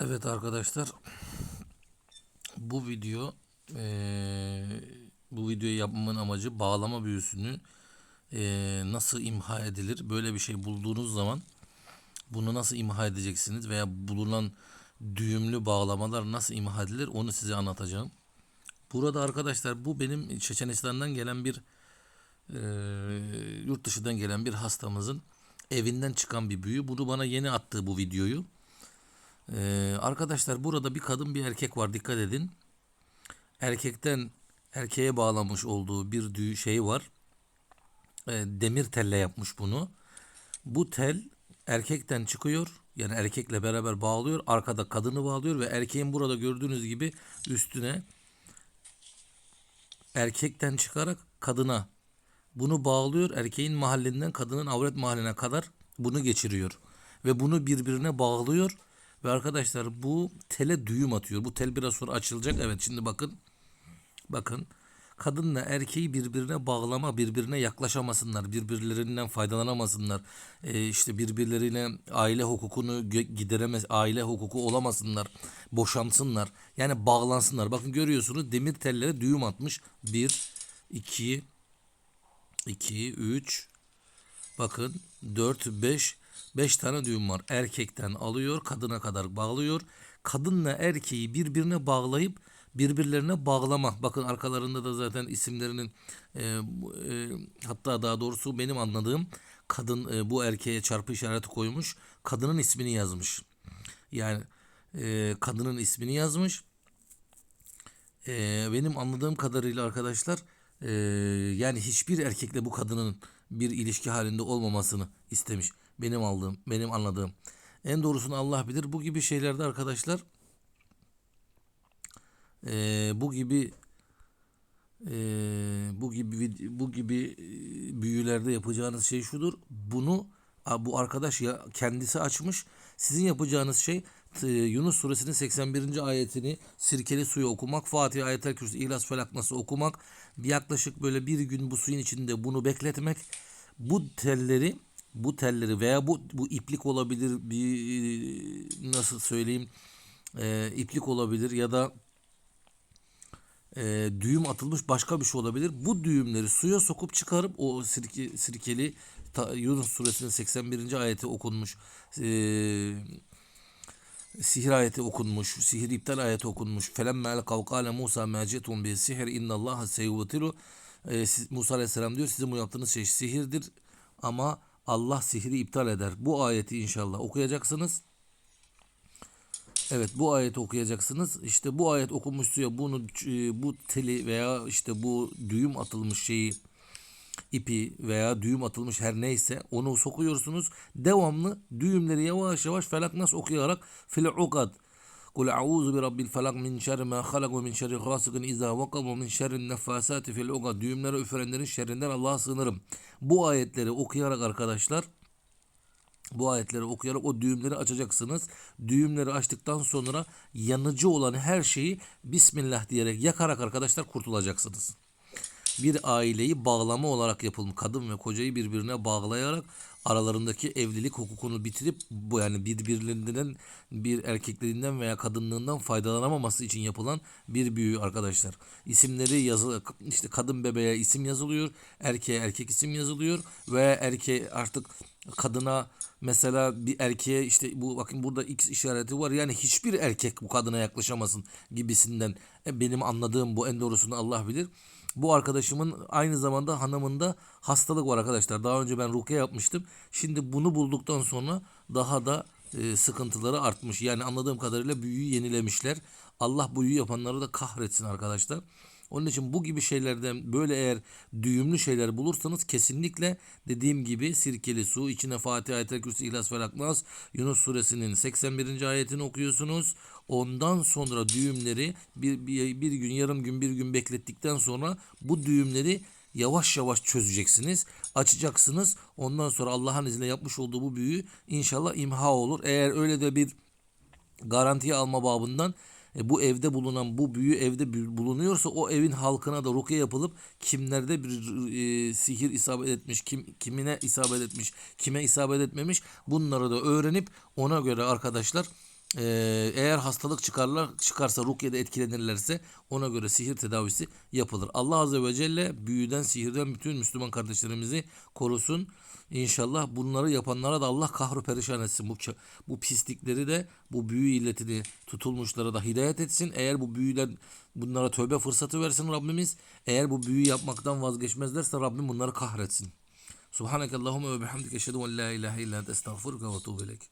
Evet arkadaşlar bu video eee, bu videoyu yapmamın amacı bağlama büyüsünü eee, nasıl imha edilir böyle bir şey bulduğunuz zaman bunu nasıl imha edeceksiniz veya bulunan düğümlü bağlamalar nasıl imha edilir onu size anlatacağım. Burada arkadaşlar bu benim Çeçenistan'dan gelen bir eee, yurt dışından gelen bir hastamızın evinden çıkan bir büyü. Bunu bana yeni attığı bu videoyu. Ee, arkadaşlar burada bir kadın bir erkek var dikkat edin. Erkekten erkeğe bağlamış olduğu bir düğü şey var. Ee, demir telle yapmış bunu. Bu tel erkekten çıkıyor. Yani erkekle beraber bağlıyor. Arkada kadını bağlıyor ve erkeğin burada gördüğünüz gibi üstüne erkekten çıkarak kadına bunu bağlıyor. Erkeğin mahallinden kadının avret mahalline kadar bunu geçiriyor. Ve bunu birbirine bağlıyor. Ve arkadaşlar bu tele düğüm atıyor. Bu tel biraz sonra açılacak. Evet şimdi bakın. Bakın. Kadınla erkeği birbirine bağlama, birbirine yaklaşamasınlar, birbirlerinden faydalanamasınlar. Ee, işte birbirlerine aile hukukunu gideremez, aile hukuku olamasınlar, boşansınlar. Yani bağlansınlar. Bakın görüyorsunuz demir tellere düğüm atmış. Bir, iki, 2, 3, bakın 4, 5, 5 tane düğüm var. Erkekten alıyor, kadına kadar bağlıyor. Kadınla erkeği birbirine bağlayıp birbirlerine bağlama. Bakın arkalarında da zaten isimlerinin e, e, hatta daha doğrusu benim anladığım kadın e, bu erkeğe çarpı işareti koymuş. Kadının ismini yazmış. Yani e, kadının ismini yazmış. Ee, benim anladığım kadarıyla arkadaşlar ee, yani hiçbir erkekle bu kadının bir ilişki halinde olmamasını istemiş. Benim aldığım, benim anladığım. En doğrusunu Allah bilir. Bu gibi şeylerde arkadaşlar ee, bu gibi ee, bu gibi bu gibi ee, büyülerde yapacağınız şey şudur. Bunu bu arkadaş ya kendisi açmış. Sizin yapacağınız şey Yunus suresinin 81. ayetini sirkeli suyu okumak, Fatiha, Ayetel Kürsü, İhlas, Felak Nas'ı okumak, yaklaşık böyle bir gün bu suyun içinde bunu bekletmek. Bu telleri bu telleri veya bu bu iplik olabilir bir nasıl söyleyeyim e, iplik olabilir ya da e, düğüm atılmış başka bir şey olabilir. Bu düğümleri suya sokup çıkarıp o sirke, sirkeli ta, Yunus suresinin 81. ayeti okunmuş. E, sihir ayeti okunmuş. Sihir iptal ayeti okunmuş. Felemme el kavkale Musa mecetun bi sihir innallaha seyvetilu. E, Musa aleyhisselam diyor sizin bu yaptığınız şey sihirdir ama Allah sihri iptal eder. Bu ayeti inşallah okuyacaksınız. Evet bu ayeti okuyacaksınız. İşte bu ayet okunmuş suya bunu e, bu teli veya işte bu düğüm atılmış şeyi ipi veya düğüm atılmış her neyse onu sokuyorsunuz. Devamlı düğümleri yavaş yavaş felak nas okuyarak fil ukad Kul a'udhu bi rabbil felak min şerri ma halak ve min şerri gasikin iza vakab ve min şerri nefasati fil ukad. Düğümleri üfürenlerin şerrinden Allah'a sığınırım. Bu ayetleri okuyarak arkadaşlar bu ayetleri okuyarak o düğümleri açacaksınız. Düğümleri açtıktan sonra yanıcı olan her şeyi Bismillah diyerek yakarak arkadaşlar kurtulacaksınız. Bir aileyi bağlama olarak yapılmış. Kadın ve kocayı birbirine bağlayarak aralarındaki evlilik hukukunu bitirip bu yani birbirlerinden bir erkeklerinden veya kadınlığından faydalanamaması için yapılan bir büyü arkadaşlar. İsimleri yazılı işte kadın bebeğe isim yazılıyor, erkeğe erkek isim yazılıyor ve erkeğe artık kadına mesela bir erkeğe işte bu bakın burada X işareti var. Yani hiçbir erkek bu kadına yaklaşamasın gibisinden. E, benim anladığım bu en doğrusunu Allah bilir. Bu arkadaşımın aynı zamanda hanımında hastalık var arkadaşlar. Daha önce ben rukiye yapmıştım. Şimdi bunu bulduktan sonra daha da e, sıkıntıları artmış. Yani anladığım kadarıyla büyüyü yenilemişler. Allah büyü yapanları da kahretsin arkadaşlar. Onun için bu gibi şeylerden böyle eğer düğümlü şeyler bulursanız kesinlikle dediğim gibi sirkeli su içine Fatiha, Ayetel Kürsü, İhlas, Felak, Nas, Yunus suresinin 81. ayetini okuyorsunuz. Ondan sonra düğümleri bir, bir, bir gün yarım gün bir gün beklettikten sonra bu düğümleri yavaş yavaş çözeceksiniz. Açacaksınız. Ondan sonra Allah'ın izniyle yapmış olduğu bu büyü inşallah imha olur. Eğer öyle de bir garantiye alma babından e, bu evde bulunan bu büyü evde bulunuyorsa o evin halkına da rukiye yapılıp kimlerde bir e, sihir isabet etmiş, kim kimine isabet etmiş, kime isabet etmemiş bunları da öğrenip ona göre arkadaşlar Ee, eğer hastalık çıkarlar çıkarsa rukyede etkilenirlerse ona göre sihir tedavisi yapılır. Allah Azze ve Celle büyüden sihirden bütün Müslüman kardeşlerimizi korusun. İnşallah bunları yapanlara da Allah kahru perişan etsin. Bu, bu pislikleri de bu büyü illetini tutulmuşlara da hidayet etsin. Eğer bu büyüden bunlara tövbe fırsatı versin Rabbimiz. Eğer bu büyü yapmaktan vazgeçmezlerse Rabbim bunları kahretsin. Subhaneke Allahümme ve bihamdike eşhedü en la ilahe illa ente estağfuruke ve etûbü ileyk.